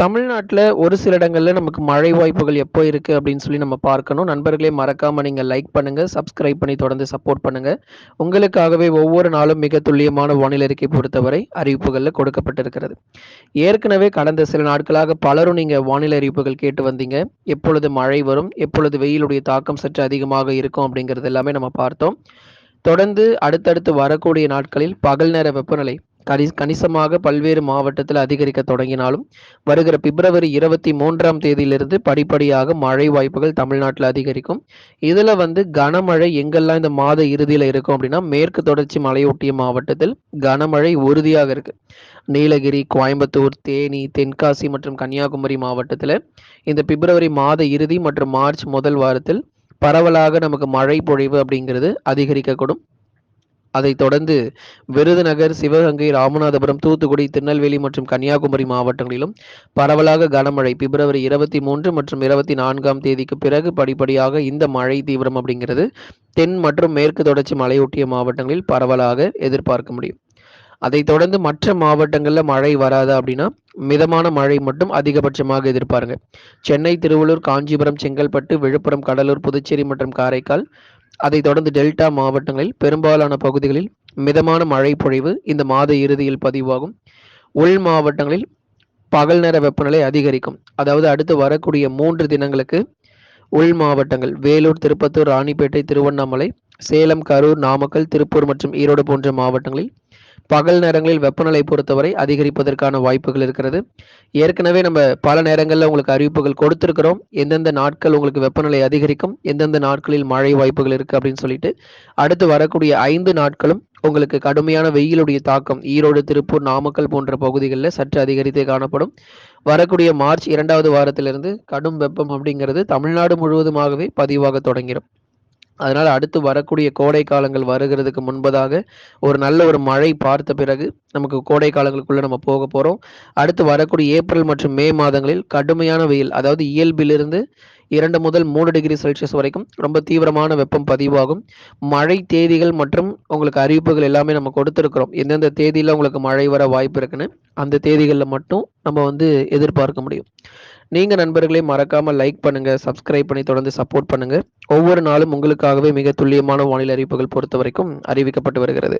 தமிழ்நாட்டில் ஒரு சில இடங்களில் நமக்கு மழை வாய்ப்புகள் எப்போ இருக்குது அப்படின்னு சொல்லி நம்ம பார்க்கணும். நண்பர்களே மறக்காமல் நீங்கள் லைக் பண்ணுங்கள் சப்ஸ்கிரைப் பண்ணி தொடர்ந்து சப்போர்ட் பண்ணுங்கள் உங்களுக்காகவே ஒவ்வொரு நாளும் மிக துல்லியமான வானிலை அறிக்கை பொறுத்தவரை அறிவிப்புகளில் கொடுக்கப்பட்டிருக்கிறது. ஏற்கனவே கடந்த சில நாட்களாக பலரும் நீங்கள் வானிலை அறிவிப்புகள் கேட்டு வந்தீங்க. எப்பொழுது மழை வரும்? எப்பொழுது வெயிலுடைய தாக்கம் சற்று அதிகமாக இருக்கும்? அப்படிங்கிறது எல்லாமே நம்ம பார்த்தோம். தொடர்ந்து அடுத்தடுத்து வரக்கூடிய நாட்களில் பகல் நேர வெப்பநிலை கணி கணிசமாக பல்வேறு மாவட்டத்தில் அதிகரிக்க தொடங்கினாலும் வருகிற பிப்ரவரி இருபத்தி மூன்றாம் தேதியிலிருந்து படிப்படியாக மழை வாய்ப்புகள் தமிழ்நாட்டில் அதிகரிக்கும். இதில் வந்து கனமழை எங்கெல்லாம் இந்த மாத இறுதியில் இருக்கும் அப்படின்னா மேற்கு தொடர்ச்சி மலையொட்டிய மாவட்டத்தில் கனமழை உறுதியாக இருக்கு. நீலகிரி கோயம்புத்தூர் தேனி தென்காசி மற்றும் கன்னியாகுமரி மாவட்டத்தில் இந்த பிப்ரவரி மாத இறுதி மற்றும் மார்ச் முதல் வாரத்தில் பரவலாக நமக்கு மழை பொழிவு அப்படிங்கிறது அதிகரிக்கக்கூடும். அதைத் தொடர்ந்து விருதுநகர் சிவகங்கை ராமநாதபுரம் தூத்துக்குடி திருநெல்வேலி மற்றும் கன்னியாகுமரி மாவட்டங்களிலும் பரவலாக கனமழை. பிப்ரவரி இருபத்தி மூன்று மற்றும் இருபத்தி நான்காம் தேதிக்கு பிறகு படிப்படியாக இந்த மழை தீவிரம் அப்படிங்கிறது தென் மற்றும் மேற்கு தொடர்ச்சி மலையொட்டிய மாவட்டங்களில் பரவலாக எதிர்பார்க்க முடியும். அதைத் தொடர்ந்து மற்ற மாவட்டங்களில் மழை வராது அப்படின்னா மிதமான மழை மட்டும் அதிகபட்சமாக எதிர்பாருங்க. சென்னை திருவள்ளூர் காஞ்சிபுரம் செங்கல்பட்டு விழுப்புரம் கடலூர் புதுச்சேரி மற்றும் காரைக்கால் அதைத் தொடர்ந்து டெல்டா மாவட்டங்களில் பெரும்பாலான பகுதிகளில் மிதமான மழை பொழிவு இந்த மாத இறுதியில் பதிவாகும். உள் மாவட்டங்களில் பகல் நேர வெப்பநிலை அதிகரிக்கும். அதாவது அடுத்து வரக்கூடிய மூன்று தினங்களுக்கு உள் மாவட்டங்கள் வேலூர் திருப்பத்தூர் ராணிப்பேட்டை திருவண்ணாமலை சேலம் கரூர் நாமக்கல் திருப்பூர் மற்றும் ஈரோடு போன்ற மாவட்டங்களில் பகல் நேரங்களில் வெப்பநிலை பொறுத்தவரை அதிகரிப்பதற்கான வாய்ப்புகள் இருக்கிறது. ஏற்கனவே நம்ம பல நேரங்களில் உங்களுக்கு அறிவிப்புகள் கொடுத்துருக்கிறோம். எந்தெந்த நாட்கள் உங்களுக்கு வெப்பநிலை அதிகரிக்கும் எந்தெந்த நாட்களில் மழை வாய்ப்புகள் இருக்குது அப்படின்னு சொல்லிட்டு அடுத்து வரக்கூடிய ஐந்து நாட்களும் உங்களுக்கு கடுமையான வெயிலுடைய தாக்கம் ஈரோடு திருப்பூர் நாமக்கல் போன்ற பகுதிகளில் சற்று அதிகரித்தே காணப்படும். வரக்கூடிய மார்ச் இரண்டாவது வாரத்திலிருந்து கடும் வெப்பம் அப்படிங்கிறது தமிழ்நாடு முழுவதுமாகவே பதிவாக தொடங்கிடும் அதனால் அடுத்து வரக்கூடிய கோடை காலங்கள் வருகிறதுக்கு முன்பதாக ஒரு நல்ல ஒரு மழை பார்த்த பிறகு நமக்கு கோடை காலங்களுக்குள்ளே நம்ம போக போகிறோம் அடுத்து வரக்கூடிய ஏப்ரல் மற்றும் மே மாதங்களில் கடுமையான வெயில் அதாவது இயல்பிலிருந்து இரண்டு முதல் மூணு டிகிரி செல்சியஸ் வரைக்கும் ரொம்ப தீவிரமான வெப்பம் பதிவாகும். மழை தேதிகள் மற்றும் உங்களுக்கு அறிவிப்புகள் எல்லாமே நம்ம கொடுத்துருக்குறோம். எந்தெந்த தேதியில் உங்களுக்கு மழை வர வாய்ப்பு இருக்குன்னு அந்த தேதிகளில் மட்டும் நம்ம வந்து எதிர்பார்க்க முடியும். நீங்கள் நண்பர்களே மறக்காமல் லைக் பண்ணுங்கள் சப்ஸ்கிரைப் பண்ணி தொடர்ந்து சப்போர்ட் பண்ணுங்கள் ஒவ்வொரு நாளும் உங்களுக்காகவே மிக துல்லியமான வானிலை அறிவிப்புகள் பொறுத்த வரைக்கும் அறிவிக்கப்பட்டு வருகிறது.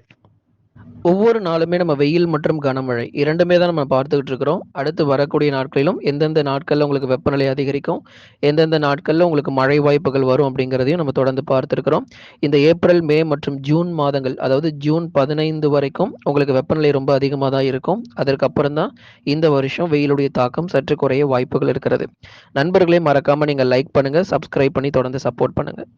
ஒவ்வொரு நாளுமே நம்ம வெயில் மற்றும் கனமழை இரண்டுமே தான் நம்ம பார்த்துக்கிட்டு இருக்கிறோம். அடுத்து வரக்கூடிய நாட்களிலும் எந்தெந்த நாட்களில் உங்களுக்கு வெப்பநிலை அதிகரிக்கும் எந்தெந்த நாட்களில் உங்களுக்கு மழை வாய்ப்புகள் வரும் அப்படிங்கிறதையும் நம்ம தொடர்ந்து பார்த்துருக்கிறோம். இந்த ஏப்ரல் மே மற்றும் ஜூன் மாதங்கள் அதாவது ஜூன் பதினைந்து வரைக்கும் உங்களுக்கு வெப்பநிலை ரொம்ப அதிகமாக தான் இருக்கும். அதற்கப்புறம் தான் இந்த வருஷம் வெயிலுடைய தாக்கம் சற்று குறைய வாய்ப்புகள் இருக்கிறது. நண்பர்களே மறக்காமல் நீங்கள் லைக் பண்ணுங்கள் சப்ஸ்கிரைப் பண்ணி தொடர்ந்து சப்போர்ட் பண்ணுங்கள்